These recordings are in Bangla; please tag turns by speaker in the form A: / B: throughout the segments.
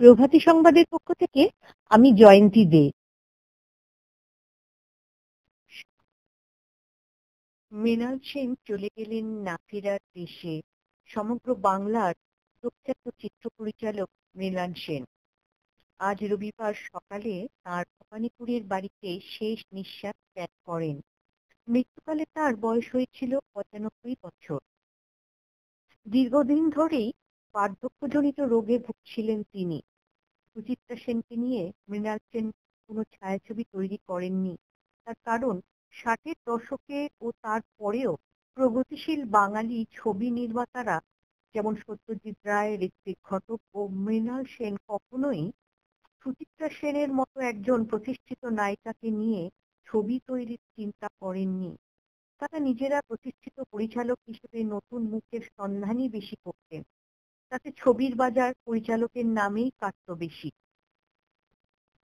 A: প্রভাতী সংবাদের পক্ষ থেকে আমি জয়ন্তী দে। মৃণাল সেন চলে গেলেন না ফেরার দেশে। সমগ্র বাংলার প্রখ্যাত চিত্র পরিচালক মৃণাল সেন। আজ রবিবার সকালে তার ভবানীপুরের বাড়িতে শেষ নিঃশ্বাস ত্যাগ করেন। মৃত্যুকালে তার বয়স হয়েছিল পঁচানব্বই বছর। দীর্ঘদিন ধরেই বার্ধক্যজনিত রোগে ভুগছিলেন তিনি। সুচিত্রা সেনকে নিয়ে মৃণাল সেন কোনো ছায়াছবি তৈরি করেননি। তার কারণ ষাটের দশকে ও তার পরেও প্রগতিশীল বাঙালি ছবি নির্মাতারা যেমন সত্যজিৎ রায়, ঋত্বিক ঘটক ও মৃণাল সেন কখনোই সুচিত্রা সেনের মতো একজন প্রতিষ্ঠিত নায়িকাকে নিয়ে ছবি তৈরির চিন্তা করেননি। তারা নিজেরা প্রতিষ্ঠিত পরিচালক হিসেবে নতুন মুখের সন্ধানই বেশি করতেন। তাতে ছবির বাজার পরিচালকের নামেই কাটত বেশি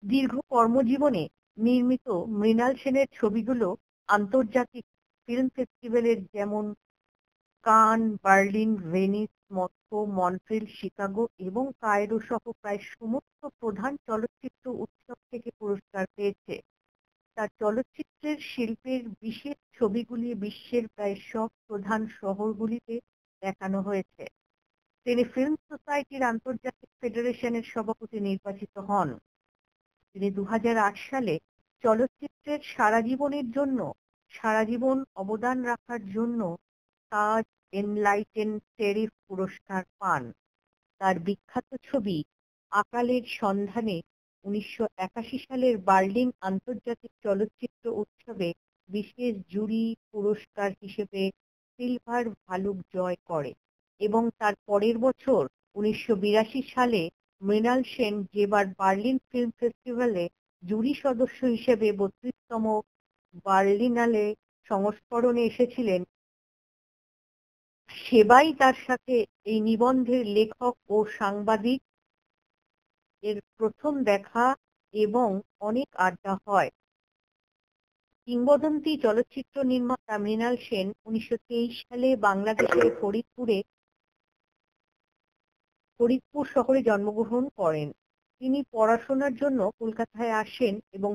A: দীর্ঘ কর্মজীবনে নির্মিত মৃণাল সেনের ছবিগুলো আন্তর্জাতিক ফিল্ম ফেস্টিভ্যালের যেমন Cannes, Berlin, Venice, Moscow, Montreal, Chicago এবং কায়রো সহ প্রায় সমস্ত প্রধান চলচ্চিত্র উৎসব থেকে পুরস্কার পেয়েছে। তার চলচ্চিত্রের শিল্পের বিশেষ ছবিগুলি বিশ্বের প্রায় সব প্রধান শহরগুলিতে দেখানো হয়েছে। তিনি ফিল্ম সোসাইটির আন্তর্জাতিক ফেডারেশনের সভাপতি নির্বাচিত হন। তিনি দু হাজার আট সালে চলচ্চিত্রের সারা জীবনের জন্য, সারা জীবন অবদান রাখার জন্য তাজ এনলাইটেন টেরিফ পুরস্কার পান। তার বিখ্যাত ছবি আকালের সন্ধানে উনিশশো একাশি সালের বার্লিন আন্তর্জাতিক চলচ্চিত্র উৎসবে বিশেষ জুরি পুরস্কার হিসেবে সিলভার ভালুক জয় করে। এবং তার পরের বছর উনিশশো বিরাশি সালে মৃণাল সেন যেবার বার্লিন ফিল্ম ফেস্টিভ্যালে জুরি সদস্য হিসেবে বত্রিশতম বার্লিনালে সংস্করণে এসেছিলেন। সেবাই তার সাথে এই নিবন্ধের লেখক ও সাংবাদিক। এর প্রথম দেখা এবং অনেক আড্ডা হয়। কিংবদন্তি চলচ্চিত্র নির্মাতা মৃণাল সেন উনিশশো তেইশ সালে বাংলাদেশের ফরিদপুরে ফরিদপুর শহরে জন্মগ্রহণ করেন। তিনি পড়াশোনার জন্য কলকাতায় আসেন এবং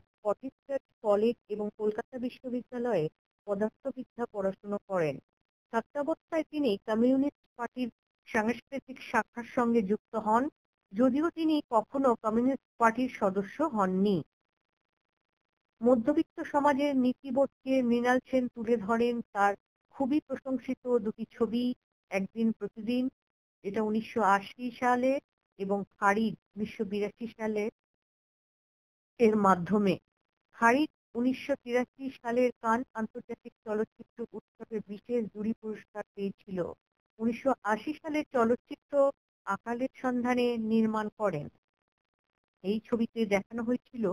A: কলেজ এবং কলকাতা বিশ্ববিদ্যালয়ে পদার্থবিদ্যা পড়াশোনা করেন। ছাত্রাবস্থায় তিনি কমিউনিস্ট পার্টির সাংস্কৃতিক শাখার সঙ্গে যুক্ত হন, যদিও তিনি কখনো কমিউনিস্ট পার্টির সদস্য হননি। মধ্যবিত্ত সমাজের নীতিবোধকে মৃণাল সেন তুলে ধরেন। তার খুবই প্রশংসিত দুটি ছবি, একদিন প্রতিদিন এটা উনিশশো আশি সালে এবং খারিদ উনিশশো সালে এর মাধ্যমে। খারিদ উনিশশো তিরাশি সালের কান আন্তর্জাতিক চলচ্চিত্র উৎসবে বিশেষ জুরি পুরস্কার পেয়েছিল। উনিশশো সালের চলচ্চিত্র আকালের সন্ধানে নির্মাণ করেন। এই ছবিতে দেখানো হয়েছিল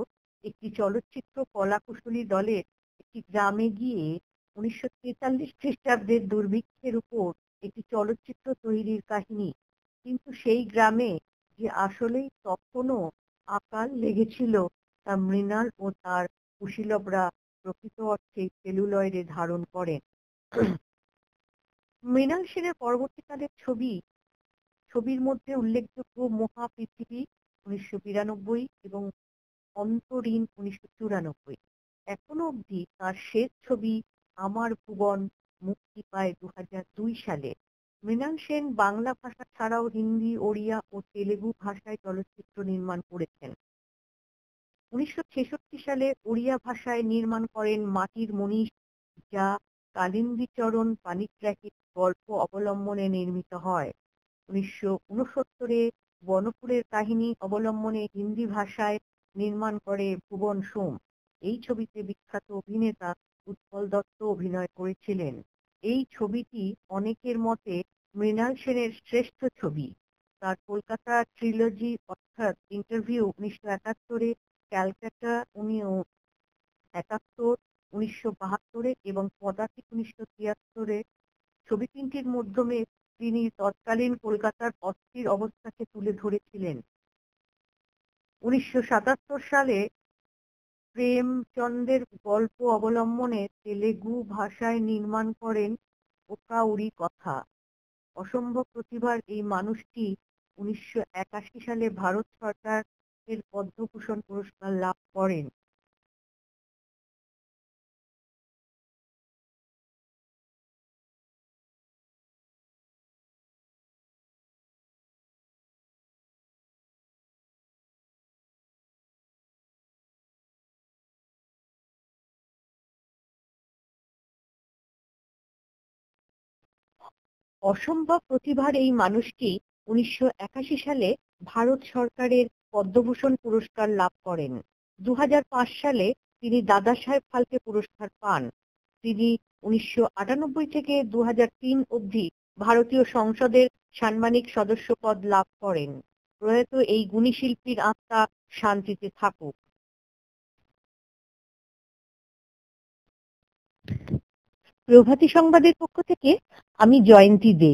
A: একটি চলচ্চিত্র কলাকুশলী দলের একটি গ্রামে গিয়ে উনিশশো তেতাল্লিশ খ্রিস্টাব্দের দুর্ভিক্ষের উপর একটি চলচ্চিত্র তৈরির কাহিনী। কিন্তু সেই গ্রামে যে আসলেই তখনও আকাল লেগেছিল, তা মৃণাল ও তার কুশীলবরা প্রকৃত অর্থে সেলুলয়েডে ধারণ করেন। মৃণাল সেনের পরবর্তীকালের ছবি, ছবির মধ্যে উল্লেখযোগ্য মহা পৃথিবী উনিশশো বিরানব্বই এবং অন্তরীণ উনিশশো চুরানব্বই। এখনও অবধি তার শেষ ছবি আমার ভুবন মুক্তি পায় দু সালে। মৃণাল সেন বাংলা ভাষা ছাড়াও হিন্দি, ওড়িয়া ও তেলেগু ভাষায় চলচ্চিত্র নির্মাণ করেছেন। উনিশশো ছেষট্টি সালে ওড়িয়া ভাষায় নির্মাণ করেন মাটির মনীষ, যা কালিন্দীচরণ পানিগ্রাহীর গল্প অবলম্বনে নির্মিত হয়। উনিশশো উনসত্তরে বনপুরের কাহিনী অবলম্বনে হিন্দি ভাষায় নির্মাণ করে ভুবন সোম। এই ছবিতে বিখ্যাত অভিনেতা উৎপল দত্ত অভিনয় করেছিলেন। এই ছবিটি অনেকের মতে মৃণাল সেনের শ্রেষ্ঠ ছবি। তার কলকাতা ট্রিলজি অর্থাৎ ইন্টারভিউ উনিশশো একাত্তরে, ক্যালকাটা উনিও একাত্তর, উনিশশো বাহাত্তরে এবং পদাতিক উনিশশো তিয়াত্তরে। ছবি তিনটির মাধ্যমে তিনি তৎকালীন কলকাতার অস্থির অবস্থাকে তুলে ধরেছিলেন। উনিশশো সাতাত্তর সালে প্রেমচন্দের গল্প অবলম্বনে তেলেগু ভাষায় নির্মাণ করেন ওকাউরি কথা। অসম্ভব প্রতিভার এই মানুষটি উনিশশো একাশি সালে ভারত সরকার এর পদ্মভূষণ পুরস্কার লাভ করেন। অসম্ভব প্রতিভার এই মানুষটি উনিশশো একাশি সালে ভারত সরকারের পদ্মভূষণ পুরস্কার লাভ করেন। দু হাজার পাঁচ সালে তিনি দাদা সাহেব ফালকে পুরস্কার পান। তিনি উনিশশো আটানব্বই থেকে দু হাজার তিন অবধি ভারতীয় সংসদের সাম্মানিক সদস্য পদ লাভ করেন। প্রয়াত এই গুণী শিল্পীর আত্মা শান্তিতে থাকুক। প্রভাতী সংবাদের পক্ষ থেকে আমি জয়ন্তী দে।